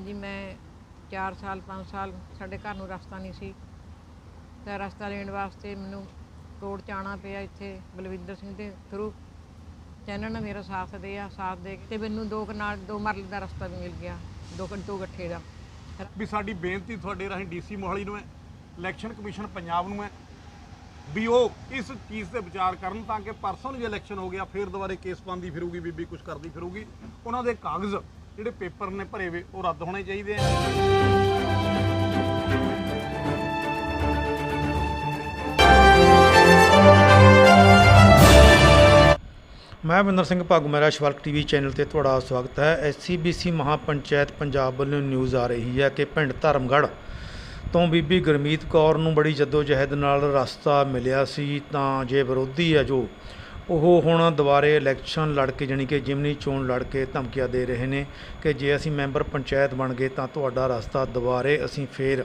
ਜੀ ਮੈਂ 4 ਸਾਲ 5 ਸਾਲ ਸਾਡੇ ਘਰ ਨੂੰ ਰਸਤਾ ਨਹੀਂ ਸੀ। ਤਾਂ ਰਸਤਾ ਲੈਣ ਵਾਸਤੇ ਮੈਨੂੰ ਰੋਡ 'ਚ ਆਉਣਾ ਪਿਆ ਇੱਥੇ ਬਲਵਿੰਦਰ ਸਿੰਘ ਦੇ ਥਰੂ ਚੈਨਲ ਨੇ ਮੇਰਾ ਸਾਥ ਦਿਆ, ਸਾਥ ਦੇ ਕੇ ਤੇ ਮੈਨੂੰ ਦੋ ਕਨਾਲ ਦੋ ਮਰਲੇ ਦਾ ਰਸਤਾ ਵੀ ਮਿਲ ਗਿਆ, ਦੋ ਕ- ਦੋ ਗੱਠੇ ਦਾ। ਵੀ ਸਾਡੀ ਬੇਨਤੀ ਤੁਹਾਡੇ ਰਾਹੀਂ ਡੀਸੀ ਮੋਹਾਲੀ ਨੂੰ ਹੈ, ਇਲੈਕਸ਼ਨ ਕਮਿਸ਼ਨ ਪੰਜਾਬ ਨੂੰ ਹੈ, ਵੀ ਉਹ ਇਸ ਚੀਜ਼ ਤੇ ਵਿਚਾਰ ਕਰਨ ਤਾਂ ਕਿ ਪਰਸੋਂ ਜੇ ਇਲੈਕਸ਼ਨ ਹੋ ਗਿਆ, ਫਿਰ ਦੁਬਾਰੇ ਕੇਸ ਪਾਉਂਦੀ ਫਿਰੂਗੀ, ਬੀਬੀ ਕੁਝ ਕਰਦੀ ਫਿਰੂਗੀ। ਉਹਨਾਂ ਦੇ ਕਾਗਜ਼ ਜਿਹੜੇ ਪੇਪਰ ਨੇ ਭਰੇ ਵੇ ਉਹ ਰੱਦ ਹੋਣੇ ਚਾਹੀਦੇ ਆ। ਮੈਂ ਬਿੰਦਰ ਸਿੰਘ ਭਾਗੂ, ਮੇਰਾ ਸ਼ਵਲਕ ਟੀਵੀ ਚੈਨਲ ਤੇ ਤੁਹਾਡਾ ਸਵਾਗਤ ਹੈ। ਐਸਸੀਬੀਸੀ ਮਹਾਪੰਚਾਇਤ ਪੰਜਾਬ ਵੱਲੋਂ ਨਿਊਜ਼ ਆ ਰਹੀ ਹੈ ਕਿ ਪਿੰਡ ਧਰਮਗੜ੍ਹ ਤੋਂ ਬੀਬੀ ਗੁਰਮੀਤ ਕੌਰ ਨੂੰ ਬੜੀ ਜਹਿਦ ਨਾਲ ਰਸਤਾ ਮਿਲਿਆ ਸੀ। ਤਾਂ ਜੇ ਵਿਰੋਧੀ ਹੈ ਜੋ ਉਹ ਹੁਣ ਦੁਬਾਰੇ ਇਲੈਕਸ਼ਨ ਲੜ ਕੇ ਜਾਣੀ ਕਿ ਜਿਮਨੀ ਚੋਣ ਲੜ ਕੇ ਧਮਕੀਆਂ ਦੇ ਰਹੇ ਨੇ ਕਿ ਜੇ ਅਸੀਂ ਮੈਂਬਰ ਪੰਚਾਇਤ ਬਣ ਗਏ ਤਾਂ ਤੁਹਾਡਾ ਰਸਤਾ ਦੁਬਾਰੇ ਅਸੀਂ ਫੇਰ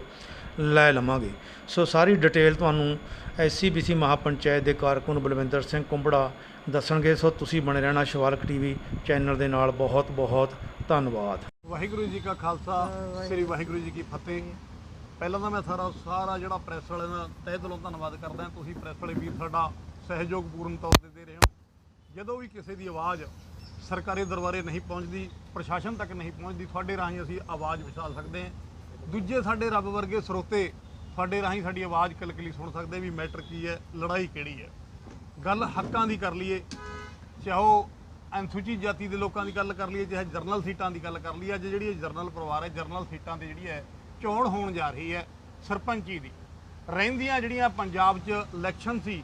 ਲੈ ਲਵਾਂਗੇ। ਸੋ ਸਾਰੀ ਡਿਟੇਲ ਤੁਹਾਨੂੰ ਐਸਸੀਬੀਸੀ ਮਹਾਪੰਚਾਇਤ ਦੇ ਕਾਰਕੁਨ ਬਲਵਿੰਦਰ ਸਿੰਘ ਕੁੰਬੜਾ ਦੱਸਣਗੇ। ਸੋ ਤੁਸੀਂ ਬਣੇ ਰਹਿਣਾ ਸ਼ਿਵਾਲਕ ਟੀਵੀ ਚੈਨਲ ਦੇ ਨਾਲ। ਬਹੁਤ ਬਹੁਤ ਧੰਨਵਾਦ। ਵਾਹਿਗੁਰੂ ਜੀ ਕਾ ਖਾਲਸਾ, ਸ੍ਰੀ ਵਾਹਿਗੁਰੂ ਜੀ ਕੀ ਫਤਿਹ। ਪਹਿਲਾਂ ਤਾਂ ਮੈਂ ਸਾਰਾ ਸਾਰਾ ਜਿਹੜਾ ਪ੍ਰੈਸ ਵਾਲਿਆਂ ਦਾ ਤਹਿ ਦਿਲੋਂ ਧੰਨਵਾਦ ਕਰਦਾ। ਤੁਸੀਂ ਪ੍ਰੈਸ ਵਾਲੇ ਵੀਰ ਸਾਡਾ ਸਹਿਯੋਗ ਪੂਰਨ ਤੌਰ ਤੇ ਦੇ ਰਹੇ ਹੋ। ਜਦੋਂ ਵੀ ਕਿਸੇ ਦੀ ਆਵਾਜ਼ ਸਰਕਾਰੀ ਦਰਬਾਰੇ ਨਹੀਂ ਪਹੁੰਚਦੀ, ਪ੍ਰਸ਼ਾਸਨ ਤੱਕ ਨਹੀਂ ਪਹੁੰਚਦੀ, ਤੁਹਾਡੇ ਰਾਹੀਂ ਅਸੀਂ ਆਵਾਜ਼ ਵਿਛਾ ਸਕਦੇ ਹਾਂ। ਦੂਜੇ ਸਾਡੇ ਰੱਬ ਵਰਗੇ ਸਰੋਤੇ ਤੁਹਾਡੇ ਰਾਹੀਂ ਸਾਡੀ ਆਵਾਜ਼ ਕਲਕਲੀ ਸੁਣ ਸਕਦੇ ਵੀ ਮੈਟਰ ਕੀ ਹੈ, ਲੜਾਈ ਕਿਹੜੀ ਹੈ। ਗੱਲ ਹੱਕਾਂ ਦੀ ਕਰ ਲਈਏ, ਚਾਹੇ ਉਹ ਅਨੁਸੂਚਿਤ ਜਾਤੀ ਦੇ ਲੋਕਾਂ ਦੀ ਗੱਲ ਕਰ ਲਈਏ, ਚਾਹੇ ਜਰਨਲ ਸੀਟਾਂ ਦੀ ਗੱਲ ਕਰ ਲਈਏ, ਅੱਜ ਜਿਹੜੀ ਜਰਨਲ ਪਰਿਵਾਰ ਹੈ, ਜਰਨਲ ਸੀਟਾਂ ਤੇ ਜਿਹੜੀ ਹੈ, ਚੋਣ ਹੋਣ ਜਾ ਰਹੀ ਹੈ ਸਰਪੰਚੀ ਦੀ। ਰਹਿੰਦੀਆਂ ਜਿਹੜੀਆਂ ਪੰਜਾਬ 'ਚ ਇਲੈਕਸ਼ਨ ਸੀ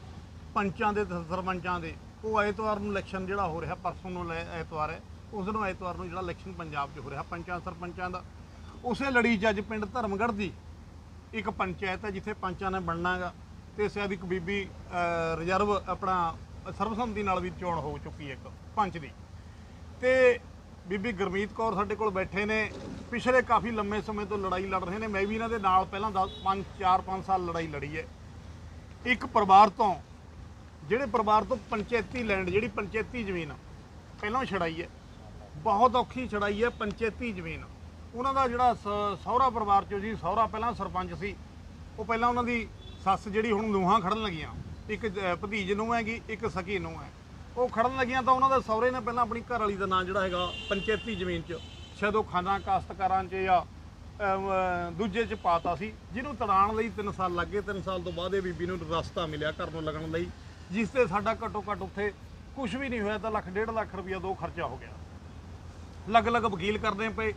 ਪੰਚਾਂ ਦੇ ਤੇ ਸਰਪੰਚਾਂ ਦੇ। ਉਹ ਐਤਵਾਰ ਨੂੰ ਇਲੈਕਸ਼ਨ ਜਿਹੜਾ ਹੋ ਰਿਹਾ ਪਰਸੋਂ ਨੂੰ ਲੈ- ਐਤਵਾਰ ਹੈ। ਉਸ ਦਿਨ ਐਤਵਾਰ ਨੂੰ ਜਿਹੜਾ ਇਲੈਕਸ਼ਨ ਪੰਜਾਬ 'ਚ ਹੋ ਰਿਹਾ ਪੰਚਾਂ ਸਰਪੰਚਾਂ ਦਾ। ਉਸੇ ਲੜੀ 'ਚ ਅੱਜ ਪਿੰਡ ਧਰਮਗੜ੍ਹ ਦੀ ਇੱਕ ਪੰਚਾਇਤ ਹੈ ਜਿੱਥੇ ਪੰਚਾਂ ਨੇ ਬਣਨਾ ਹੈਗਾ। ਤੇ ਸ਼ਾਇਦ ਇੱਕ ਬੀਬੀ ਅਹ, ਰਿਜ਼ਰਵ ਆਪਣਾ ਸਰਬਸੰਮਤੀ ਨਾਲ ਵੀ ਚੋਣ ਹੋ ਚੁੱਕੀ ਹੈ ਇੱਕ ਪੰਚ ਦੀ। ਤੇ ਬੀਬੀ ਗੁਰਮੀਤ ਕੌਰ ਸਾਡੇ ਕੋਲ ਬੈਠੇ ਨੇ। ਪਿਛਲੇ ਕਾਫੀ ਲੰਮੇ ਸਮੇਂ ਤੋਂ ਲੜਾਈ ਲੜ ਰਹੇ ਨੇ। ਮੈਂ ਵੀ ਇਹਨਾਂ ਦੇ ਨਾਲ ਪਹਿਲਾਂ 10 5 4 5 ਸਾਲ ਲੜਾਈ ਲੜੀ ਹੈ। ਇੱਕ ਪਰਿਵਾਰ ਤੋਂ ਜਿਹੜੇ ਪਰਿਵਾਰ ਤੋਂ ਪੰਚਾਇਤੀ ਲੈਂਡ ਜਿਹੜੀ ਪੰਚਾਇਤੀ ਜ਼ਮੀਨ ਪਹਿਲਾਂ ਛੜਾਈ ਹੈ। ਬਹੁਤ ਔਖੀ ਛੜਾਈ ਹੈ ਪੰਚਾਇਤੀ ਜ਼ਮੀਨ। ਉਹਨਾਂ ਦਾ ਜਿਹੜਾ ਸ- ਸਹੁਰਾ ਪਰਿਵਾਰ ਚੋਂ ਜੀ, ਸਹੁਰਾ ਪਹਿਲਾਂ ਸਰਪੰਚ ਸੀ। ਉਹ ਪਹਿਲਾਂ ਉਹਨਾਂ ਦੀ ਸੱਸ ਜਿਹੜੀ ਹੁਣ ਨੂੰਹਾਂ ਖੜਨ ਲੱਗੀਆਂ। ਇੱਕ ਜ- ਭਤੀਜ ਨੂੰ ਹੈਗੀ, ਇੱਕ ਸਕੀ ਨੂੰ ਹੈ। ਉਹ ਖੜਨ ਲੱਗੀਆਂ ਤਾਂ ਉਹਨਾਂ ਦੇ ਸਹੁਰੇ ਨੇ ਪਹਿਲਾਂ ਆਪਣੀ ਘਰ ਵਾਲੀ ਦਾ ਨਾਂ ਜਿਹੜਾ ਹੈਗਾ ਪੰਚਾਇਤੀ ਜ਼ਮੀਨ 'ਚ। ਸ਼ਾਇਦ ਉਹ ਖਾਨਾ ਕਾਸ਼ਤਕਾਰਾਂ 'ਚ ਜਾਂ ਦੂਜੇ 'ਚ ਪਾਤਾ ਸੀ। ਜਿਹਨੂੰ ਤੜਾਉਣ ਲਈ 3 ਸਾਲ ਲੱਗੇ 3 ਸਾਲ ਤੋਂ ਬਾਅਦ ਇਹ ਬੀਬੀ ਨੂੰ ਰਸਤਾ ਮਿਲਿਆ ਘਰ ਨੂੰ ਲੱਗਣ ਲਈ। ਜਿਸ ਤੇ ਸਾਡਾ ਘੱਟੋ ਘੱਟ ਉੱਥੇ ਕੁਝ ਵੀ ਨਹੀਂ ਹੋਇਆ ਤਾਂ ਲੱਖ ਡੇਢ ਲੱਖ ਰੁਪਇਆ ਦੋ ਖਰਚਾ ਹੋ ਗਿਆ। ਅਲੱਗ-ਅਲੱਗ ਵਕੀਲ ਕਰਦੇ ਪਏ।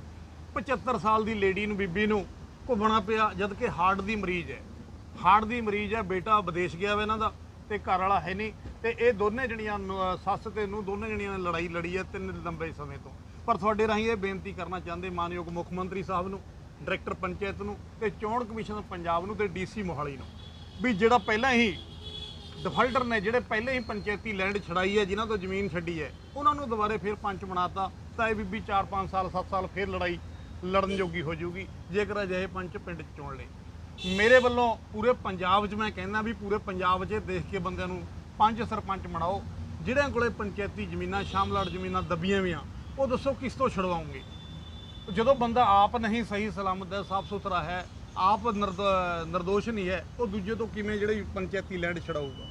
75 ਸਾਲ ਦੀ ਲੇਡੀ ਨੂੰ, ਬੀਬੀ ਨੂੰ ਘੁੰਮਣਾ ਪਿਆ ਜਦ ਕਿ ਹਾਰਟ ਦੀ ਮਰੀਜ਼ ਹੈ। ਹਾਰਟ ਦੀ ਮਰੀਜ਼ ਹੈ, ਬੇਟਾ ਵਿਦੇਸ਼ ਗਿਆ ਵਾ ਇਹਨਾਂ ਦਾ ਤੇ ਘਰ ਵਾਲਾ ਹੈ ਨਹੀਂ। ਤੇ ਇਹ ਦੋਨੇ ਜਣੀਆਂ ਸੱਸ ਤੇ ਨੂੰ ਦੋਨੇ ਜਣੀਆਂ ਨੇ ਲੜਾਈ ਲੜੀ ਹੈ ਤਿੰਨ ਲੰਬੇ ਸਮੇਂ ਤੋਂ। ਪਰ ਤੁਹਾਡੇ ਰਾਹੀਂ ਇਹ ਬੇਨਤੀ ਕਰਨਾ ਚਾਹੁੰਦੇ ਮਾਨਯੋਗ ਮੁੱਖ ਮੰਤਰੀ ਸਾਹਿਬ ਨੂੰ, ਡਾਇਰੈਕਟਰ ਪੰਚਾਇਤ ਨੂੰ ਤੇ ਚੋਣ ਕਮਿਸ਼ਨ ਪੰਜਾਬ ਨੂੰ ਤੇ ਡੀਸੀ ਮੋਹਾਲੀ ਨੂੰ ਵੀ ਜਿਹੜਾ ਪਹਿਲਾਂ ਹੀ ਡਿਫਾਲਟਰ ਨੇ ਜਿਹੜੇ ਪਹਿਲੇ ਹੀ ਪੰਚਾਇਤੀ ਲੈਂਡ ਛੜਾਈ ਹੈ, ਜਿਨ੍ਹਾਂ ਤੋਂ ਜ਼ਮੀਨ ਛੱਡੀ ਹੈ, ਉਹਨਾਂ ਨੂੰ ਦੁਬਾਰੇ ਫਿਰ ਪੰਚ ਬਣਾਤਾ, ਤਾਂ ਇਹ ਬੀਬੀ 4-5 ਸਾਲ 7 ਸਾਲ ਫਿਰ ਲੜਾਈ ਲੜਨ ਜੋਗੀ ਹੋ ਜਾਊਗੀ, ਜੇਕਰ ਅਜਿਹੇ ਪੰਚ ਪਿੰਡ 'ਚ ਚੁਣ ਲਏ। ਮੇਰੇ ਵੱਲੋਂ ਪੂਰੇ ਪੰਜਾਬ 'ਚ ਮੈਂ ਕਹਿੰਦਾ ਵੀ ਪੂਰੇ ਪੰਜਾਬ 'ਚ ਦੇਖ ਕੇ ਬੰਦਿਆਂ ਨੂੰ ਪੰਜ ਸਰਪੰਚ ਬਣਾਓ ਜਿਹੜਿਆਂ ਕੋਲੇ ਪੰਚਾਇਤੀ ਜ਼ਮੀਨਾਂ, ਸ਼ਾਮਲਾਟ ਜ਼ਮੀਨਾਂ ਦੱਬੀਆਂ ਵੀ ਆ ਉਹ ਦੱਸੋ ਕਿਸ ਤੋਂ ਛਡਵਾਉਂਗੇ? ਜਦੋਂ ਬੰਦਾ ਆਪ ਨਹੀਂ ਸਹੀ ਸਲਾਮਤ ਹੈ ਸਾਫ਼ ਸੁਥਰਾ ਹੈ ਆਪ ਨਿਰਦ- ਨਿਰਦੋਸ਼ ਨਹੀਂ ਹੈ, ਉਹ ਦੂਜੇ ਤੋਂ ਕਿਵੇਂ ਜਿਹੜੇ ਪੰਚਾਇਤੀ ਲੈਂਡ ਛਡਾਊਗਾ?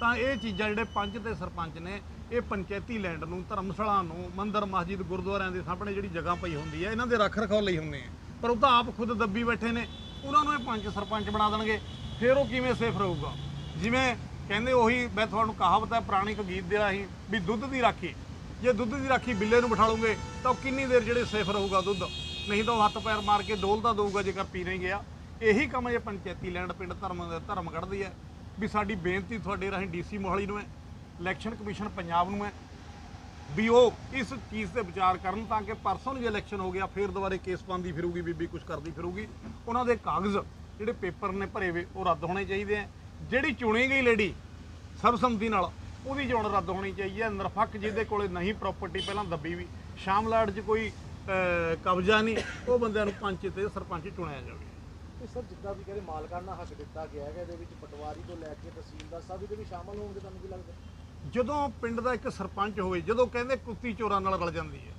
ਤਾਂ ਇਹ ਚੀਜ਼ਾਂ ਜਿਹੜੇ ਪੰਚ ਤੇ ਸਰਪੰਚ ਨੇ, ਇਹ ਪੰਚਾਇਤੀ ਲੈਂਡ ਨੂੰ, ਧਰਮਸ਼ਾਲਾ ਨੂੰ, ਮੰਦਿਰ, ਮਸਜਿਦ, ਗੁਰਦੁਆਰਿਆਂ ਦੇ ਸਾਹਮਣੇ ਜਿਹੜੀ ਜਗ੍ਹਾ ਪਈ ਹੁੰਦੀ ਹੈ, ਇਹਨਾਂ ਦੇ ਰੱਖ ਰਖਾਓ ਲਈ ਹੁੰਦੇ ਆ। ਪਰ ਉਹ ਤਾਂ ਆਪ ਖੁਦ ਦੱਬੀ ਬੈਠੇ ਨੇ, ਉਹਨਾਂ ਨੂੰ ਇਹ ਪੰਚ ਸਰਪੰਚ ਬਣਾ ਦੇਣਗੇ, ਫਿਰ ਉਹ ਕਿਵੇਂ ਸੇਫ ਰਹੂਗਾ? ਜਿਵੇਂ ਕਹਿੰਦੇ ਉਹੀ, ਮੈਂ ਤੁਹਾਨੂੰ ਕਹਾਵਤ ਹੈ, ਪੁਰਾਣੀ ਇੱਕ ਗੀਤ ਦੇ ਰਾਹੀਂ, ਵੀ ਦੁੱਧ ਦੀ ਰਾਖੀ, ਜੇ ਦੁੱਧ ਦੀ ਰਾਖੀ ਬਿੱਲੇ ਨੂੰ ਬਿਠਾ ਲਓਗੇ, ਤਾਂ ਉਹ ਕਿੰਨੀ ਦੇਰ ਜਿਹੜੇ ਸੇਫ ਰਹੂਗਾ ਦੁੱਧ? ਨਹੀਂ ਤਾਂ ਉਹ ਹੱਥ ਪੈਰ ਮਾਰ ਕੇ ਡੋਲਦਾ ਦਊਗਾ ਜੇਕਰ ਪੀ ਨਹੀਂ ਗਿਆ। ਇਹੀ ਕੰਮ ਜੇ ਪੰਚਾਇਤੀ ਲੈਂਡ ਪਿੰਡ ਧਰਮ ਧਰਮ ਕੱਢਦੀ ਹੈ ਵੀ ਸਾਡੀ ਬੇਨਤੀ ਤੁਹਾਡੇ ਰਾਹੀਂ ਡੀਸੀ ਮੋਹਾਲੀ ਨੂੰ ਹੈ, ਇਲੈਕਸ਼ਨ ਕਮਿਸ਼ਨ ਪੰਜਾਬ ਨੂੰ ਹੈ, ਵੀ ਉਹ ਇਸ ਚੀਜ਼ ਤੇ ਵਿਚਾਰ ਕਰਨ ਤਾਂ ਕਿ ਪਰਸੋਂ ਜੇ ਇਲੈਕਸ਼ਨ ਹੋ ਗਿਆ, ਫਿਰ ਦੁਬਾਰੇ ਕੇਸ ਪਾਉਂਦੀ ਫਿਰੂਗੀ, ਬੀਬੀ ਕੁਝ ਕਰਦੀ ਫਿਰੂਗੀ। ਉਹਨਾਂ ਦੇ ਕਾਗਜ਼ ਜਿਹੜੇ ਪੇਪਰ ਨੇ ਭਰੇ ਵੇ ਉਹ ਰੱਦ ਹੋਣੇ ਚਾਹੀਦੇ ਆ ਜਿਹੜੀ ਚੁਣੀ ਗਈ ਲੇਡੀ ਸਰਬਸੰਮਤੀ ਨਾਲ, ਉਹਦੀ ਚੋਣ ਰੱਦ ਹੋਣੀ ਚਾਹੀਦੀ ਹੈ। ਨਿਰਪੱਖ ਜਿਹਦੇ ਕੋਲੇ ਨਹੀਂ ਪ੍ਰਾਪਰਟੀ ਪਹਿਲਾਂ ਦੱਬੀ ਵੀ। ਸ਼ਾਮਲਾਟ 'ਚ ਕੋਈ ਕਬਜ਼ਾ ਨਹੀਂ ਉਹ ਬੰਦਿਆਂ ਨੂੰ ਪੰਚ ਤੇ ਸਰਪੰਚ ਚੁਣਿਆ ਜਾਵੇ। ਤੇ ਸਰ ਜਿੱਦਾਂ ਵੀ ਕਹਿੰਦੇ ਮਾਲਕਾਨਾ ਹੱਕ ਦਿੱਤਾ ਗਿਆ ਹੈਗਾ ਇਹਦੇ ਵਿੱਚ ਪਟਵਾਰੀ ਤੋਂ ਲੈ ਕੇ ਤਹਿਸੀਲਦਾਰ ਸਭ ਇਹਦੇ ਵਿੱਚ ਸ਼ਾਮਲ ਹੋਣਗੇ ਤੁਹਾਨੂੰ ਕੀ ਲੱਗਦਾ? ਜਦੋਂ ਪਿੰਡ ਦਾ ਇੱਕ ਸਰਪੰਚ ਹੋਵੇ ਜਦੋਂ ਕਹਿੰਦੇ ਕੁੱਤੀ ਚੋਰਾਂ ਨਾਲ ਰਲ ਜਾਂਦੀ ਹੈ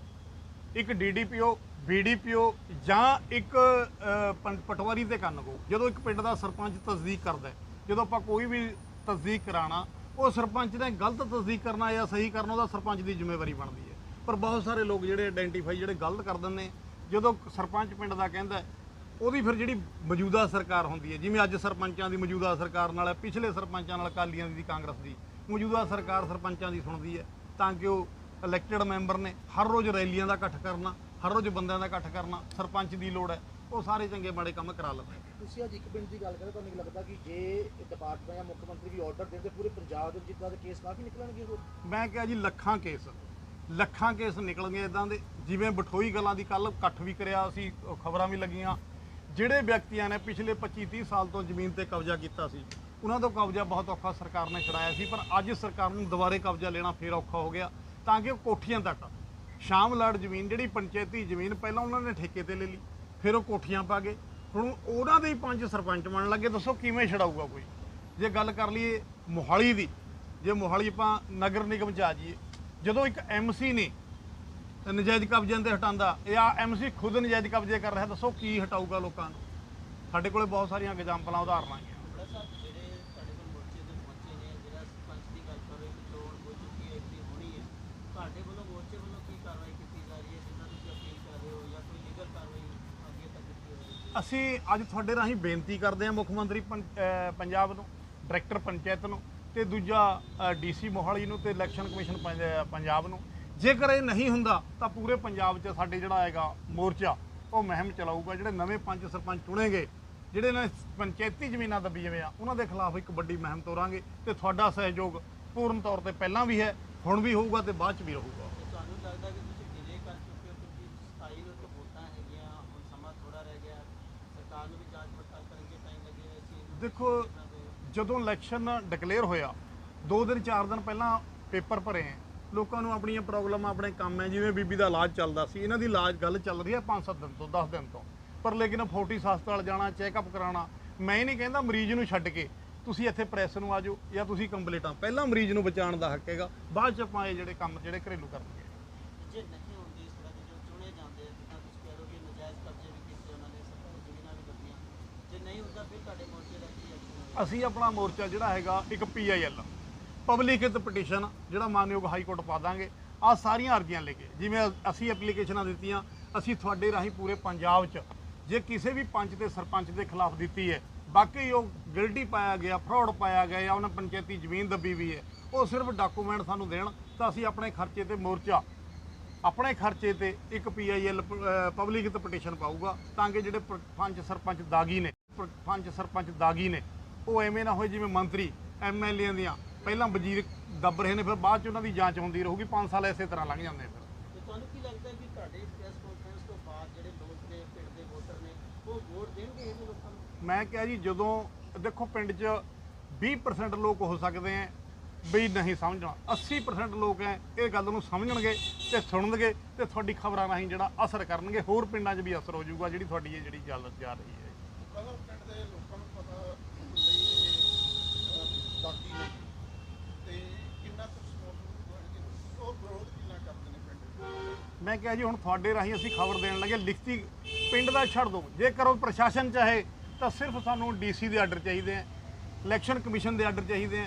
ਇੱਕ ਡੀਡੀਪੀਓ ਬੀਡੀਪੀਓ ਜਾਂ ਇੱਕ ਪਟਵਾਰੀ ਤੇ ਕੰਨ ਕੋ ਜਦੋਂ ਇੱਕ ਪਿੰਡ ਦਾ ਸਰਪੰਚ ਤਸਦੀਕ ਕਰਦਾ ਜਦੋਂ ਆਪਾਂ ਕੋਈ ਵੀ ਤਸਦੀਕ ਕਰਾਣਾ ਉਹ ਸਰਪੰਚ ਨੇ ਗਲਤ ਤਸਦੀਕ ਕਰਨਾ ਜਾਂ ਸਹੀ ਕਰਨਾ ਉਹਦਾ ਸਰਪੰਚ ਦੀ ਜ਼ਿੰਮੇਵਾਰੀ ਬਣਦੀ ਹੈ। ਪਰ ਬਹੁਤ ਸਾਰੇ ਲੋਕ ਜਿਹੜੇ ਆਇਡੈਂਟੀਫਾਈ ਜਿਹੜੇ ਗਲਤ ਕਰ ਦਿੰਦੇ ਜਦੋਂ ਸਰਪੰਚ ਪਿੰਡ ਦਾ ਕਹਿੰਦਾ ਉਹਦੀ ਫਿਰ ਜਿਹੜੀ ਮੌਜੂਦਾ ਸਰਕਾਰ ਹੁੰਦੀ ਹੈ ਜਿਵੇਂ ਅੱਜ ਸਰਪੰਚਾਂ ਦੀ ਮੌਜੂਦਾ ਸਰਕਾਰ ਨਾਲ ਹੈ ਪਿਛਲੇ ਸਰਪੰਚਾਂ ਨਾਲ ਅਕਾਲੀਆਂ ਦੀ ਕਾਂਗਰਸ ਦੀ ਮੌਜੂਦਾ ਸਰਕਾਰ ਸਰਪੰਚਾਂ ਦੀ ਸੁਣਦੀ ਹੈ ਤਾਂ ਕਿ ਉਹ ਇਲੈਕਟਡ ਮੈਂਬਰ ਨੇ ਹਰ ਰੋਜ਼ ਰੈਲੀਆਂ ਦਾ ਇਕੱਠ ਕਰਨਾ ਹਰ ਰੋਜ਼ ਬੰਦਿਆਂ ਦਾ ਇਕੱਠ ਕਰਨਾ ਸਰਪੰਚ ਦੀ ਲੋੜ ਹੈ ਉਹ ਸਾਰੇ ਚੰਗੇ ਮਾੜੇ ਕੰਮ ਕਰਾ ਲੈਂਦੇ ਤੁਸੀਂ ਅੱਜ ਇੱਕ ਪਿੰਡ ਦੀ ਗੱਲ ਕਰੇ ਤੁਹਾਨੂੰ ਲੱਗਦਾ ਕਿ ਜੇ ਡਿਪਾਰਟਮੈਂਟ ਜਾਂ ਮੁੱਖ ਮੰਤਰੀ ਵੀ ਆਰਡਰ ਦਿੰਦੇ ਪੂਰੇ ਪੰਜਾਬ ਦੇ ਵਿੱਚ ਜਿੱਦਾਂ ਦੇ ਕੇਸ ਕਾਫੀ ਨਿਕਲਣਗੇ ਮੈਂ ਕਿਹਾ ਜੀ ਲੱਖਾਂ ਕੇਸ ਲੱਖਾਂ ਕੇਸ ਨਿਕਲਣਗੇ ਇਦਾਂ ਦੇ। ਜਿਵੇਂ ਬਠੋਈ ਗੱਲਾਂ ਦੀ ਕੱਲ ਇਕੱਠ ਵੀ ਕਰਿਆ, ਅਸੀਂ ਖਬਰਾਂ ਵੀ ਲੱਗੀਆਂ। ਜਿਹੜੇ ਵਿਅਕਤੀਆਂ ਨੇ ਪਿਛਲੇ 25 30 ਸਾਲ ਤੋਂ ਜ਼ਮੀਨ ਤੇ ਕਬਜ਼ਾ ਕੀਤਾ ਸੀ, ਉਹਨਾਂ ਤੋਂ ਕਬਜ਼ਾ ਬਹੁਤ ਔਖਾ ਸਰਕਾਰ ਨੇ ਛਡਾਇਆ ਸੀ, ਪਰ ਅੱਜ ਸਰਕਾਰ ਨੂੰ ਦੁਬਾਰੇ ਕਬਜ਼ਾ ਲੈਣਾ ਫੇਰ ਔਖਾ ਹੋ ਗਿਆ, ਤਾਂ ਕਿ ਉਹ ਕੋਠੀਆਂ ਤੱਕ। ਸ਼ਾਮ ਲੜ ਜ਼ਮੀਨ, ਜਿਹੜੀ ਪੰਚਾਇਤੀ ਜ਼ਮੀਨ, ਪਹਿਲਾਂ ਉਹਨਾਂ ਨੇ ਠੇਕੇ ਤੇ ਲੈ ਲਈ, ਫਿਰ ਉਹ ਕੋਠੀਆਂ ਪਾ ਗਏ। ਹੁਣ ਉਹਨਾਂ ਦੇ ਹੀ ਪੰਜ ਸਰਪੰਚ ਬਣਨ ਲੱਗੇ, ਦੱਸੋ ਕਿਵੇਂ ਛਡਾਊਗਾ ਕੋਈ? ਜੇ ਗੱਲ ਕਰ ਲਈਏ ਮੋਹਾਲੀ ਦੀ, ਜੇ ਮੋਹਾਲੀ ਆਪਾਂ ਨਗਰ ਨਿਗਮ ਚ ਆ ਜਾਈਏ ਜਦੋਂ ਇੱਕ ਐਮਸੀ ਨੇ ਨਜਾਇਜ਼ ਕਬਜ਼ਿਆਂ ਤੇ ਹਟਾਉਂਦਾ ਜਾਂ ਐਮਸੀ ਖੁਦ ਨਜਾਇਜ਼ ਕਬਜ਼ੇ ਕਰ ਰਿਹਾ ਦੱਸੋ ਕੀ ਹਟਾਊਗਾ ਲੋਕਾਂ ਨੂੰ? ਸਾਡੇ ਕੋਲੇ ਬਹੁਤ ਸਾਰੀਆਂ ਐਗਜ਼ਾਮਪਲਾਂ ਉਦਾਹਰਨਾਂ ਹੈਗੀਆਂ ਅਸੀਂ ਅੱਜ ਤੁਹਾਡੇ ਰਾਹੀਂ ਬੇਨਤੀ ਕਰਦੇ ਹਾਂ ਮੁੱਖ ਮੰਤਰੀ ਪੰਜਾਬ ਨੂੰ ਡਾਇਰੈਕਟਰ ਪੰਚਾਇਤ ਨੂੰ ਤੇ ਦੂਜਾ ਡੀਸੀ ਮੋਹਾਲੀ ਨੂੰ ਤੇ ਇਲੈਕਸ਼ਨ ਕਮਿਸ਼ਨ ਪੰਜ- ਪੰਜਾਬ ਨੂੰ। ਜੇਕਰ ਇਹ ਨਹੀਂ ਹੁੰਦਾ ਤਾਂ ਪੂਰੇ ਪੰਜਾਬ 'ਚ ਸਾਡੇ ਜਿਹੜਾ ਹੈਗਾ ਮੋਰਚਾ ਉਹ ਮਹਿਮ ਚਲਾਊਗਾ। ਜਿਹੜੇ ਨਵੇਂ ਪੰਜ ਸਰਪੰਚ ਚੁਣੇਗੇ ਜਿਹੜੇ ਨੇ ਪੰਚਾਇਤੀ ਜ਼ਮੀਨਾਂ ਦੱਬੀਆਂ ਆ ਉਹਨਾਂ ਦੇ ਖਿਲਾਫ ਇੱਕ ਵੱਡੀ ਮਹਿਮ ਤੋਰਾਂਗੇ ਤੇ ਤੁਹਾਡਾ ਸਹਿਯੋਗ ਪੂਰਨ ਤੌਰ ਤੇ ਪਹਿਲਾਂ ਵੀ ਹੈ ਹੁਣ ਵੀ ਹੋਊਗਾ ਤੇ ਬਾਅਦ 'ਚ ਵੀ ਰਹੂਗਾ। ਤੁਹਾਨੂੰ ਲੱਗਦਾ ਕਿ ਤੁਸੀਂ ਡਿਲੇ ਕਰ ਚੁੱਕੇ ਹੋ ਕਿਉਂਕਿ 27 ਨੂੰ ਤਾਂ ਵੋਟਾਂ ਹੈਗੀਆਂ ਹੁਣ ਸਮਾਂ ਥੋੜਾ ਰਹਿ ਗਿਆ। ਸਰਕਾਰ ਨੂੰ ਵੀ ਜਾਂਚ ਪੜਤਾਲ ਕਰਨ 'ਚ ਟਾਈਮ ਲੱਗੇਗਾ ਇਸ ਚੀਜ਼ ਨੂੰ ਦੇਖੋ ਜਦੋਂ ਇਲੈਕਸ਼ਨ ਡਿਕਲੇਅਰ ਹੋਇਆ, ਦੋ ਦਿਨ, ਚਾਰ ਦਿਨ ਪਹਿਲਾਂ ਪੇਪਰ ਭਰੇ ਲੋਕਾਂ ਨੂੰ ਆਪਣੀਆਂ ਪ੍ਰੋਬਲਮਾਂ ਆਪਣੇ ਕੰਮ ਹੈ, ਜਿਵੇਂ ਬੀਬੀ ਦਾ ਇਲਾਜ ਚੱਲਦਾ ਸੀ, ਇਹਨਾਂ ਦੀ ਇਲਾਜ ਗੱਲ ਚੱਲ ਰਹੀ ਹੈ 5-7 ਦਿਨ ਤੋਂ 10 ਦਿਨ ਤੋਂ। ਪਰ ਲੇਕਿਨ ਫੋਰਟਿਸ ਹਸਪਤਾਲ ਜਾਣਾ ਚੈੱਕਅਪ ਕਰਾਉਣਾ, ਮੈਂ ਇਹ ਨਹੀਂ ਕਹਿੰਦਾ ਮਰੀਜ਼ ਨੂੰ ਛੱਡ ਕੇ ਤੁਸੀਂ ਇੱਥੇ ਪ੍ਰੈਸ ਨੂੰ ਆਜੋ ਜਾਂ ਤੁਸੀਂ ਕੰਪਲੀਟਾਂ, ਪਹਿਲਾਂ ਮਰੀਜ਼ ਨੂੰ ਬਚਾਉਣ ਦਾ ਹੱਕ ਹੈਗਾ, ਬਾਅਦ ਚ ਆਪਾਂ ਇਹ ਜਿਹੜੇ ਕੰਮ ਜਿਹੜੇ ਘਰੇਲੂ ਕਰਨਗੇ। ਜੇ ਨਹੀਂ ਹੁੰਦੀ ਇਸ ਤਰ੍ਹਾਂ ਦੇ ਜੋ ਚੁਣੇ ਜਾਂਦੇ ਜਿੱਦਾਂ ਤੁਸੀਂ ਕਹਿ ਰਹੇ ਹੋ ਕਿ ਨਜਾਇਜ਼ ਕਬਜ਼ੇ ਵੀ ਕੀਤੇ ਉਹਨਾਂ ਨੇ, ਸਰਕਾਰੀ ਜ਼ਮੀਨਾਂ ਵੀ ਲੱਭੀਆਂ ਜੇ ਨਹੀਂ ਹੁੰਦਾ ਫਿਰ ਤੁਹਾਡੇ ਮੋਰਚੇ ਦਾ ਕੀ ਐਕਸ਼ਨ ਹੋਵੇਗਾ ਅਸੀਂ ਆਪਣਾ ਮੋਰਚਾ ਜਿਹੜਾ ਹੈਗਾ, ਇੱਕ ਪੀਆਈਐਲ ਪਬਲਿਕ ਹਿੱਤ ਪਟੀਸ਼ਨ ਜਿਹੜਾ ਮਾਨਯੋਗ ਹਾਈ ਕੋਰਟ ਪਾ ਦਾਂਗੇ। ਆ ਸਾਰੀਆਂ ਅਰਜ਼ੀਆਂ ਲੈ ਕੇ, ਜਿਵੇਂ ਅਸੀਂ ਐਪਲੀਕੇਸ਼ਨਾਂ ਦਿੱਤੀਆਂ, ਅਸੀਂ ਤੁਹਾਡੇ ਰਾਹੀਂ ਪੂਰੇ ਪੰਜਾਬ 'ਚ, ਜੇ ਕਿਸੇ ਵੀ ਪੰਚ ਤੇ ਸਰਪੰਚ ਦੇ ਖਿਲਾਫ ਦਿੱਤੀ ਹੈ, ਬਾਕੀ ਉਹ ਗਿਲਟੀ ਪਾਇਆ ਗਿਆ ਫਰਾਡ ਪਾਇਆ ਗਿਆ ਜਾਂ ਉਹਨਾਂ ਪੰਚਾਇਤੀ ਜ਼ਮੀਨ ਦੱਬੀ ਵੀ ਹੈ, ਉਹ ਸਿਰਫ ਡਾਕੂਮੈਂਟ ਸਾਨੂੰ ਦੇਣ, ਤਾਂ ਅਸੀਂ ਆਪਣੇ ਖਰਚੇ ਤੇ ਮੋਰਚਾ, ਆਪਣੇ ਖਰਚੇ ਤੇ ਇੱਕ ਪੀਆਈਐਲ ਪਬਲਿਕ ਹਿੱਤ ਪਟੀਸ਼ਨ ਪਾਊਗਾ, ਤਾਂ ਕਿ ਜਿਹੜੇ ਪ- ਪੰਚ ਸਰਪੰਚ ਦਾਗੀ ਨੇ ਪੰਚ ਸਰਪੰਚ ਦਾਗੀ ਨੇ ਉਹ ਐਵੇਂ ਨਾ ਹੋਏ ਜਿਵੇਂ ਮੰਤਰੀ ਐਮਐਲਏ ਦੀਆਂ। ਪਹਿਲਾਂ ਵਜ਼ੀਰ ਦੱਬ ਰਹੇ ਨੇ ਫਿਰ ਬਾਅਦ ਚ ਉਹਨਾਂ ਦੀ ਜਾਂਚ ਹੁੰਦੀ ਰਹੂਗੀ 5 ਸਾਲ ਇਸੇ ਤਰ੍ਹਾਂ ਲੰਘ ਜਾਂਦੇ ਫਿਰ। ਤੇ ਤੁਹਾਨੂੰ ਕੀ ਲੱਗਦਾ ਹੈ ਕਿ ਤੁਹਾਡੇ ਇਸ ਪ੍ਰੈਸ ਕਾਨਫਰੰਸ ਤੋਂ ਬਾਅਦ ਜਿਹੜੇ ਲੋਕ ਨੇ ਪਿੰਡ ਦੇ ਵੋਟਰ ਨੇ ਉਹ ਵੋਟ ਦੇਣਗੇ ਇਹਨਾਂ ਲੋਕਾਂ ਨੂੰ? ਮੈਂ ਕਿਹਾ ਜੀ ਜਦੋਂ ਦੇਖੋ ਪਿੰਡ 'ਚ 20% ਲੋਕ ਹੋ ਸਕਦੇ ਆ ਵੀ ਨਹੀਂ ਸਮਝਣਾ। 80% ਲੋਕ ਐ ਇਹ ਗੱਲ ਨੂੰ ਸਮਝਣਗੇ ਤੇ ਸੁਣਨਗੇ ਤੇ ਤੁਹਾਡੀ ਖਬਰਾਂ ਰਾਹੀਂ ਜਿਹੜਾ ਅਸਰ ਕਰਨਗੇ ਹੋਰ ਪਿੰਡਾਂ 'ਚ ਵੀ ਅਸਰ ਹੋ ਜਾਊਗਾ ਜਿਹੜੀ ਤੁਹਾਡੀ ਇਹ ਜਿਹੜੀ ਚੱਲ ਜਾ ਰਹੀ ਹੈ ਕਦੋਂ ਪਿੰਡ ਦੇ ਲੋਕਾਂ ਨੂੰ ਪਤਾ ਲਈ ਦਾਤੀ ਨੇ। ਤੇ ਕਿੰਨਾ ਕੁ ਸਪੋਰਟ ਉਹ ਵਿਰੋਧ ਕਿੰਨਾ ਕਰਦੇ ਨੇ ਪਿੰਡ ਮੈਂ ਕਿਹਾ ਜੀ, ਹੁਣ ਤੁਹਾਡੇ ਰਾਹੀਂ ਅਸੀਂ ਖਬਰ ਦੇਣ ਲੱਗੇ, ਲਿਖਤੀ ਪਿੰਡ ਦਾ ਛੱਡ ਦਿਓ। ਜੇਕਰ ਉਹ ਪ੍ਰਸ਼ਾਸਨ ਚਾਹੇ, ਤਾਂ ਸਿਰਫ ਸਾਨੂੰ ਡੀਸੀ ਦੇ ਆਰਡਰ ਚਾਹੀਦੇ ਆ, ਇਲੈਕਸ਼ਨ ਕਮਿਸ਼ਨ ਦੇ ਆਰਡਰ ਚਾਹੀਦੇ ਆ,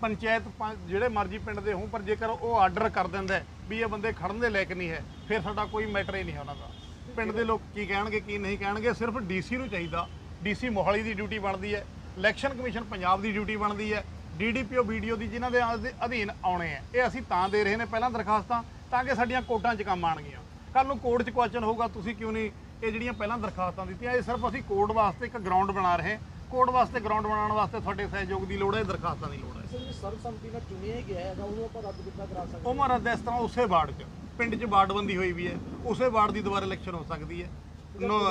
ਪੰਚਾਇਤ ਪੰਚ- ਜਿਹੜੇ ਮਰਜ਼ੀ ਪਿੰਡ ਦੇ ਹੋਣ, ਪਰ ਜੇਕਰ ਉਹ ਆਰਡਰ ਕਰ ਦਿੰਦਾ ਹੈ ਵੀ ਇਹ ਬੰਦੇ ਖੜਨ ਦੇ ਲਾਇਕ ਨਹੀਂ ਹੈ, ਫਿਰ ਸਾਡਾ ਕੋਈ ਮੈਟਰ ਹੀ ਨਹੀਂ ਹੈ ਉਹਨਾਂ ਦਾ। ਪਿੰਡ ਦੇ ਲੋਕ ਕੀ ਕਹਿਣਗੇ, ਕੀ ਨਹੀਂ ਕਹਿਣਗੇ, ਸਿਰਫ ਡੀਸੀ ਨੂੰ ਚਾਹੀਦਾ। ਡੀਸੀ ਮੋਹਾਲੀ ਦੀ ਡਿਊਟੀ ਬਣਦੀ ਹੈ, ਇਲੈਕਸ਼ਨ ਕਮਿਸ਼ਨ ਪੰਜਾਬ ਦੀ ਡਿਊਟੀ ਬਣਦੀ ਹੈ ਡੀਡੀਪੀਓ ਵੀਡੀਓ ਦੀ ਜਿਨ੍ਹਾਂ ਦੇ ਅਧ- ਅਧੀਨ ਆਉਣੇ ਆ। ਇਹ ਅਸੀਂ ਤਾਂ ਦੇ ਰਹੇ ਨੇ ਪਹਿਲਾਂ ਦਰਖਾਸਤਾਂ ਤਾਂ ਕਿ ਸਾਡੀਆਂ ਕੋਰਟਾਂ 'ਚ ਕੰਮ ਆਣਗੀਆਂ ਕੱਲ ਨੂੰ ਕੋਰਟ 'ਚ ਕੁਐਸਚਨ ਹੋਊਗਾ ਤੁਸੀਂ ਕਿਉਂ ਨਹੀਂ ਇਹ ਜਿਹੜੀਆਂ ਪਹਿਲਾਂ ਦਰਖਾਸਤਾਂ ਦਿੱਤੀਆਂ ਇਹ ਸਿਰਫ ਅਸੀਂ ਕੋਰਟ ਵਾਸਤੇ ਇੱਕ ਗਰਾਊਂਡ ਬਣਾ ਰਹੇ ਕੋਰਟ ਵਾਸਤੇ ਗਰਾਊਂਡ ਬਣਾਉਣ ਵਾਸਤੇ ਤੁਹਾਡੇ ਸਹਿਯੋਗ ਦੀ ਲੋੜ ਹੈ ਦਰਖਾਸਤਾਂ ਦੀ ਲੋੜ ਹੈ। ਸਰ ਜੀ ਸਰਬਸੰਮਤੀ ਨਾਲ ਚੁਣਿਆ ਹੀ ਗਿਆ ਹੈਗਾ ਉਹਨੂੰ ਆਪਾਂ ਰੱਦ ਕਿੱਦਾਂ ਕਰਾ ਸਕਦੇ ਉਹ ਮਹਾਰਾਜ ਦਾ ਇਸ ਤਰ੍ਹਾਂ ਉਸੇ ਵਾਰਡ 'ਚ ਪਿੰਡ 'ਚ ਵਾਰਡਬੰਦੀ ਹੋਈ ਵੀ ਹੈ ਉਸੇ ਵਾਰਡ ਦੀ ਦੁਬਾਰਾ ਇਲੈਕਸ਼ਨ ਹੋ ਸਕਦੀ ਹੈ।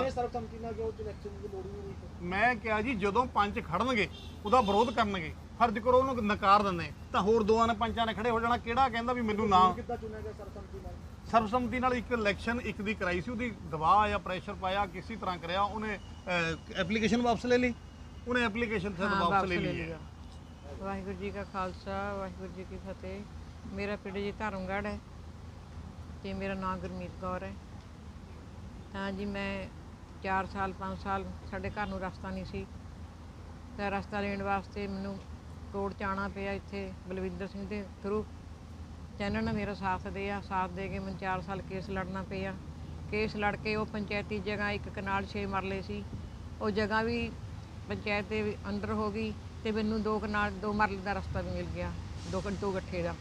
ਸਰਬਸੰਮਤੀ ਨਾਲ ਉਹ ਇਲੈਕਸ਼ਨ ਦੀ ਲੋੜ ਨਹੀਂ ਮੈਂ ਕਿਹਾ ਜੀ ਜਦੋਂ ਪੰਚ ਖੜਨਗੇ ਉਹਦਾ ਵਿਰੋਧ ਕਰਨਗੇ ਫਰਜ਼ ਕਰੋ ਉਹਨੂੰ ਨਕਾਰ ਦਿੰਦੇ ਤਾਂ ਹੋਰ ਦੋਆਂ ਨੇ ਪੰਚਾਂ ਨੇ ਖੜੇ ਹੋ ਜਾਣਾ ਕਿਹੜਾ ਕਹਿੰਦਾ ਵੀ ਮੈਨੂੰ ਨਾ ਕਿੱਦਾਂ ਚੁਣਿਆ ਗਿਆ ਸਰਬਸੰਮਤੀ ਨਾਲ? ਸਰਬਸੰਮਤੀ ਨਾਲ ਇੱਕ ਇਲੈਕਸ਼ਨ ਇੱਕ ਦੀ ਕਰਾਈ ਸੀ ਉਹਦੀ ਦਬਾਅ ਆਇਆ ਪ੍ਰੈਸ਼ਰ ਪਾਇਆ ਕਿਸੇ ਤਰ੍ਹਾਂ ਕਰਿਆ ਉਹਨੇ ਐਪਲੀਕੇਸ਼ਨ ਵਾਪਸ ਲੈ ਲਈ। ਉਹਨੇ ਐਪਲੀਕੇਸ਼ਨ ਹਾਂ, ਵਾਪਸ ਲੈ ਲਈ। ਹੈ। ਵਾਹਿਗੁਰੂ ਜੀ ਕਾ ਖਾਲਸਾ ਵਾਹਿਗੁਰੂ ਜੀ ਕੀ ਫਤਿਹ। ਮੇਰਾ ਪਿੰਡ ਜੀ ਧਰਮਗੜ੍ਹ ਹੈ ਤੇ ਮੇਰਾ ਨਾਮ ਗੁਰਮੀਤ ਕੌਰ ਹੈ। ਤਾਂ ਜੀ ਮੈਂ 4 ਸਾਲ 5 ਸਾਲ ਸਾਡੇ ਘਰ ਨੂੰ ਰਸਤਾ ਨਹੀਂ ਸੀ। ਤਾਂ ਰਸਤਾ ਲੈਣ ਵਾਸਤੇ ਮੈਨੂੰ ਕੋਰਟ 'ਚ ਆਉਣਾ ਪਿਆ ਇੱਥੇ ਬਲਵਿੰਦਰ ਸਿੰਘ ਦੇ ਥਰੂ ਚੈਨਲ ਨੇ ਮੇਰਾ ਸਾਥ ਦਿਆ ਸਾਥ ਦੇ ਕੇ ਮੈਨੂੰ 4 ਸਾਲ ਕੇਸ ਲੜਨਾ ਪਿਆ। ਕੇਸ ਲੜ ਕੇ ਉਹ ਪੰਚਾਇਤੀ ਜਗ੍ਹਾ ਇੱਕ ਕਨਾਲ 6 ਮਰਲੇ ਸੀ। ਉਹ ਜਗ੍ਹਾ ਵੀ ਪੰਚਾਇਤ ਦੇ ਅੰਦਰ ਹੋ ਗਈ ਤੇ ਮੈਨੂੰ ਦੋ ਕਨਾਲ, ਦੋ ਮਰਲੇ ਦਾ ਰਸਤਾ ਵੀ ਮਿਲ ਗਿਆ, ਦੋ ਕ- ਦੋ ਗੱਠੇ ਦਾ।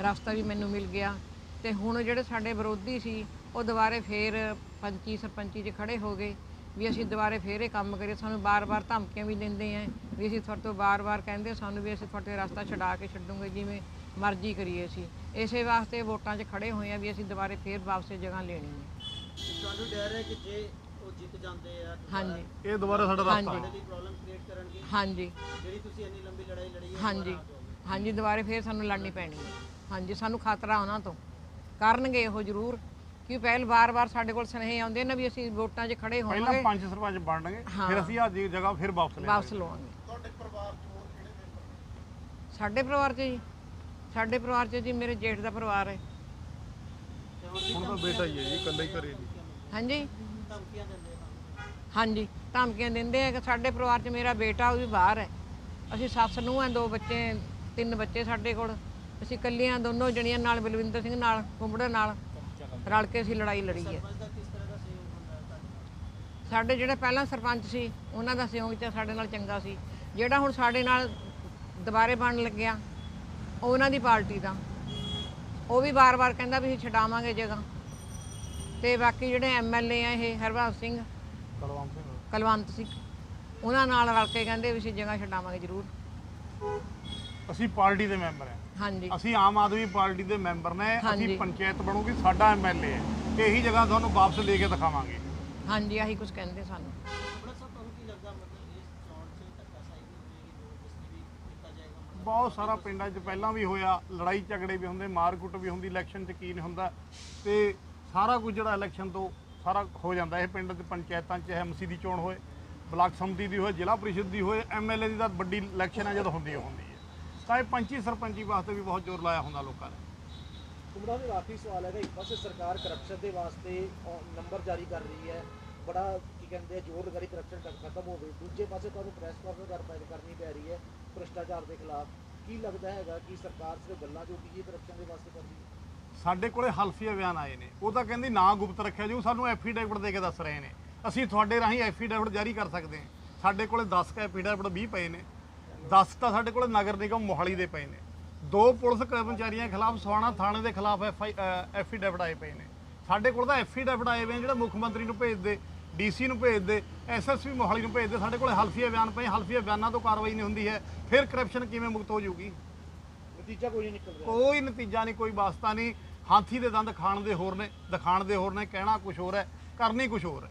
ਰਸਤਾ ਵੀ ਮੈਨੂੰ ਮਿਲ ਗਿਆ ਤੇ ਹੁਣ ਜਿਹੜੇ ਸਾਡੇ ਵਿਰੋਧੀ ਸੀ, ਉਹ ਦੁਬਾਰੇ ਫੇਰ ਪੰਚੀ, ਸਰਪੰਚੀ 'ਚ ਖੜੇ ਹੋ ਗਏ ਵੀ ਅਸੀਂ ਦੁਬਾਰੇ ਫੇਰ ਇਹ ਕੰਮ ਕਰੀਏ ਸਾਨੂੰ ਬਾਰ-ਬਾਰ ਧਮਕੀਆਂ ਵੀ ਦਿੰਦੇ ਆ ਵੀ ਅਸੀਂ ਤੁਹਾਡੇ ਤੋਂ ਬਾਰ-ਬਾਰ ਕਹਿੰਦੇ ਸਾਨੂੰ ਵੀ ਅਸੀਂ ਤੁਹਾਡੇ ਰਸਤਾ ਛਡਾ ਕੇ ਛੱਡੂਗੇ ਜਿਵੇਂ ਮਰਜ਼ੀ ਕਰੀਏ ਅਸੀਂ। ਇਸੇ ਵਾਸਤੇ ਵੋਟਾਂ 'ਚ ਖੜੇ ਹੋਏ ਆ ਵੀ ਅਸੀਂ ਦੁਬਾਰੇ ਫੇਰ ਵਾਪਸ ਇਹ ਜਗ੍ਹਾ ਲੈਣੀ ਹੈ ਤੁਹਾਨੂੰ ਡਰ ਹੈ ਕਿ ਜੇ ਉਹ ਜਿੱਤ ਜਾਂਦੇ ਆ ਦੁਬਾਰਾ ਹਾਂਜੀ। ਇਹ ਦੁਬਾਰਾ ਸਾਡਾ ਰਸਤਾ ਹਾਂਜੀ। ਹੈ। ਤੁਹਾਡੇ ਲਈ ਪ੍ਰੋਬਲਮ ਕ੍ਰੀਏਟ ਕਰਨਗੇ? ਹਾਂਜੀ। ਜਿਹੜੀ ਤੁਸੀਂ ਇੰਨੀ ਲੰਬੀ ਲੜਾਈ ਲੜੀ ਹੈ ਹਾਂਜੀ। ਦੁਬਾਰਾ ਆ ਜਾਓਗੇ। ਹਾਂਜੀ ਦੁਬਾਰੇ ਫੇਰ ਸਾਨੂੰ ਲੜਨੀ ਪੈਣੀ ਹੈ। ਹਾਂਜੀ ਸਾਨੂੰ ਖਤਰਾ ਉਹਨਾਂ ਤੋਂ। ਕਰਨਗੇ ਉਹ ਜ਼ਰੂਰ। ਕਿ ਪਹਿਲ ਵਾਰ-ਵਾਰ ਸਾਡੇ ਕੋਲ ਸੁਨੇਹੇ ਆਉਂਦੇ ਨੇ ਵੀ ਅਸੀਂ ਵੋਟਾਂ 'ਚ ਖੜੇ ਪਹਿਲਾਂ ਹੋਵਾਂਗੇ ਪੰਜ ਸਰਪੰਚ ਬਣਨਗੇ। ਫਿਰ ਅਸੀਂ ਅੱਜ ਜਗ੍ਹਾ ਫਿਰ ਵਾਪਸ ਲੈ ਵਾਪਸ ਲਵਾਂਗੇ। ਤੁਹਾਡੇ ਪਰਿਵਾਰ 'ਚ ਹੋਰ ਕਿਹੜੇ ਮੈਂਬਰ ਨੇ? ਸਾਡੇ ਪਰਿਵਾਰ 'ਚ ਜੀ। ਸਾਡੇ ਪਰਿਵਾਰ 'ਚ ਜੀ ਮੇਰੇ ਜੇਠ ਦਾ ਪਰਿਵਾਰ ਹੈ। ਹੁਣ ਤਾਂ ਬੇਟਾ ਹੀ ਹੈ ਜੀ ਇਕੱਲਾ ਹੀ ਘਰੇ ਜੀ। ਹਾਂਜੀ? ਧਮਕੀਆਂ ਦਿੰਦੇ ਹਾਂਜੀ ਧਮਕੀਆਂ ਦਿੰਦੇ ਆ ਕਿ ਸਾਡੇ ਪਰਿਵਾਰ 'ਚ ਮੇਰਾ ਬੇਟਾ ਉਹ ਵੀ ਬਾਹਰ ਹੈ। ਅਸੀਂ ਸੱਸ ਨੂੰ ਆ ਦੋ ਬੱਚੇ ਤਿੰਨ ਬੱਚੇ ਸਾਡੇ ਕੋਲ। ਅਸੀਂ ਇਕੱਲੀਆਂ ਦੋਨੋਂ ਜਣੀਆਂ ਨਾਲ ਬਲਵਿੰਦਰ ਸਿੰਘ ਨਾਲ ਕੁੰਬੜੇ ਨਾਲ। ਰਲ ਕੇ ਅਸੀਂ ਲੜਾਈ ਲੜੀ ਹੈ। ਸਾਡੇ ਜਿਹੜੇ ਪਹਿਲਾਂ ਸਰਪੰਚ ਸੀ ਉਹਨਾਂ ਦਾ ਸਹਿਯੋਗ ਚ ਸਾਡੇ ਨਾਲ ਚੰਗਾ ਸੀ। ਜਿਹੜਾ ਹੁਣ ਸਾਡੇ ਨਾਲ ਦੁਬਾਰੇ ਬਣਨ ਲੱਗਿਆ ਉਹ ਉਹਨਾਂ ਦੀ ਪਾਰਟੀ ਦਾ। ਉਹ ਵੀ ਬਾਰ-ਬਾਰ ਕਹਿੰਦਾ ਵੀ ਅਸੀਂ ਛਡਾਵਾਂਗੇ ਜਗ੍ਹਾ। ਤੇ ਬਾਕੀ ਜਿਹੜੇ ਐਮਐਲਏ ਆ ਇਹ ਹਰਵੰਸ ਸਿੰਘ ਕਲਵੰਤ ਸਿੰਘ। ਕਲਵੰਤ ਸਿੰਘ ਉਹਨਾਂ ਨਾਲ ਰਲ ਕੇ ਕਹਿੰਦੇ ਵੀ ਅਸੀਂ ਜਗ੍ਹਾ ਛਡਾਵਾਂਗੇ ਜ਼ਰੂਰ। ਅਸੀਂ ਪਾਰਟੀ ਦੇ ਮੈਂਬਰ ਹਾਂ। ਹਾਂਜੀ। ਅਸੀਂ ਆਮ ਆਦਮੀ ਪਾਰਟੀ ਦੇ ਮੈਂਬਰ ਨੇ ਹਾਂਜੀ। ਅਸੀਂ ਪੰਚਾਇਤ ਬਣੂਗੀ ਸਾਡਾ ਐਮਐਲਏ ਹੈ। ਤੇ ਇਹੀ ਜਗ੍ਹਾ ਤੁਹਾਨੂੰ ਵਾਪਸ ਲੈ ਕੇ ਦਿਖਾਵਾਂਗੇ। ਹਾਂਜੀ ਆਹੀ ਕੁਝ ਕਹਿੰਦੇ ਸਾਨੂੰ। ਬਹੁਤ ਸਾਰਾ ਪਿੰਡਾਂ 'ਚ ਪਹਿਲਾਂ ਵੀ ਹੋਇਆ ਲੜਾਈ ਝਗੜੇ ਵੀ ਹੁੰਦੇ ਮਾਰਕੁੱਟ ਵੀ ਹੁੰਦੀ ਇਲੈਕਸ਼ਨ 'ਚ ਕੀ ਨਹੀਂ ਹੁੰਦਾ। ਤੇ ਸਾਰਾ ਕੁਝ ਜਿਹੜਾ ਇਲੈਕਸ਼ਨ ਤੋਂ ਸਾਰਾ ਹੋ ਜਾਂਦਾ ਇਹ ਪਿੰਡ ਤੇ ਪੰਚਾਇਤਾਂ 'ਚ ਐਮਸੀ ਦੀ ਚੋਣ ਹੋਏ ਬਲਾਕ ਸੰਮਤੀ ਦੀ ਹੋਏ ਜ਼ਿਲ੍ਹਾ ਪ੍ਰੀਸ਼ਦ ਦੀ ਹੋਏ ਐਮਐਲਏ ਦੀ ਤਾਂ ਵੱਡੀ ਇਲੈਕਸ਼ਨ ਹੈ ਜਦੋਂ ਹੁੰਦੀ ਓ ਹੁੰਦੀ ਤਾਂ ਇਹ ਪੰਚੀ ਸਰਪੰਚੀ ਵਾਸਤੇ ਵੀ ਬਹੁਤ ਜ਼ੋਰ ਲਾਇਆ ਹੁੰਦਾ ਲੋਕਾਂ ਨੇ। ਕੁਮੜਾ ਦੇ ਆਖਰੀ ਸਵਾਲ ਹੈਗਾ ਇੱਕ ਪਾਸੇ ਸਰਕਾਰ ਕਰਪਸ਼ਨ ਦੇ ਵਾਸਤੇ ਨੰਬਰ ਜਾਰੀ ਕਰ ਰਹੀ ਹੈ। ਬੜਾ ਕੀ ਕਹਿੰਦੇ ਆ ਜ਼ੋਰ ਲਗਾ ਰਹੀ ਕਰਪਸ਼ਨ ਖਤਮ ਹੋਵੇ। ਦੂਜੇ ਪਾਸੇ ਤੁਹਾਨੂੰ ਪ੍ਰੈਸ ਕਾਨਫਰੰਸ ਕਰਨੀ ਪੈ ਰਹੀ ਹੈ ਭ੍ਰਿਸ਼ਟਾਚਾਰ ਦੇ ਖਿਲਾਫ। ਕੀ ਲੱਗਦਾ ਹੈਗਾ ਕਿ ਸਰਕਾਰ ਸਿਰਫ ਗੱਲਾਂ ਜੋਗੀ ਹੀ ਕਰਪਸ਼ਨ ਦੇ ਵਾਸਤੇ ਕਰਦੀ ਹੈ? ਸਾਡੇ ਕੋਲੇ ਹਲਫੀਆ ਬਿਆਨ ਆਏ ਨੇ। ਉਹ ਤਾਂ ਕਹਿੰਦੀ ਨਾ ਗੁਪਤ ਰੱਖਿਆ ਜਾਊ ਸਾਨੂੰ ਐਫੀਡੇਵਿਟ ਦੇ ਕੇ ਦੱਸ ਰਹੇ ਨੇ। ਅਸੀਂ ਤੁਹਾਡੇ ਰਾਹੀਂ ਐਫੀਡੇਵਿਟ ਜਾਰੀ ਕਰ ਸਕਦੇ ਹਾਂ। ਸਾਡੇ ਕੋਲੇ 10 ਕ ਐਫੀਡੇਵਿਟ 20 ਪਏ ਨੇ। 10 ਤਾਂ ਸਾਡੇ ਕੋਲੇ ਨਗਰ ਨਿਗਮ ਮੋਹਾਲੀ ਦੇ ਪਏ ਨੇ। ਦੋ ਪੁਲਿਸ ਕਰਮਚਾਰੀਆਂ ਖਿਲਾਫ ਸਵਾਣਾ ਥਾਣੇ ਦੇ ਖਿਲਾਫ ਐਫੀਡੇਵਿਟ ਆਏ ਪਏ ਨੇ। ਸਾਡੇ ਕੋਲ ਤਾਂ ਐਫੀਡੇਵਿਟ ਆਏ ਹੋਏ ਜਿਹੜਾ ਮੁੱਖ ਮੰਤਰੀ ਨੂੰ ਭੇਜਦੇ ਡੀਸੀ ਨੂੰ ਭੇਜਦੇ ਐਸਐਸਪੀ ਮੋਹਾਲੀ ਨੂੰ ਭੇਜਦੇ। ਸਾਡੇ ਕੋਲੇ ਹਲਫੀਆ ਬਿਆਨ ਪਏ ਹਲਫੀਆ ਬਿਆਨਾਂ ਤੋਂ ਕਾਰਵਾਈ ਨਹੀਂ ਹੁੰਦੀ ਹੈ। ਫਿਰ ਕਰਪਸ਼ਨ ਕਿਵੇਂ ਮੁਕਤ ਹੋ ਜਾਊਗੀ? ਨਤੀਜਾ ਕੋਈ ਨਹੀਂ ਨਿਕਲ ਰਿਹਾ ਕੋਈ ਨਤੀਜਾ ਨਹੀਂ ਕੋਈ ਵਾਸਤਾ ਨਹੀਂ। ਹਾਥੀ ਦੇ ਦੰਦ ਖਾਣ ਦੇ ਹੋਰ ਨੇ ਦਿਖਾਣ ਦੇ ਹੋਰ ਨੇ ਕਹਿਣਾ ਕੁਝ ਹੋਰ ਹੈ ਕਰਨੀ ਕੁਝ ਹੋਰ ਹੈ।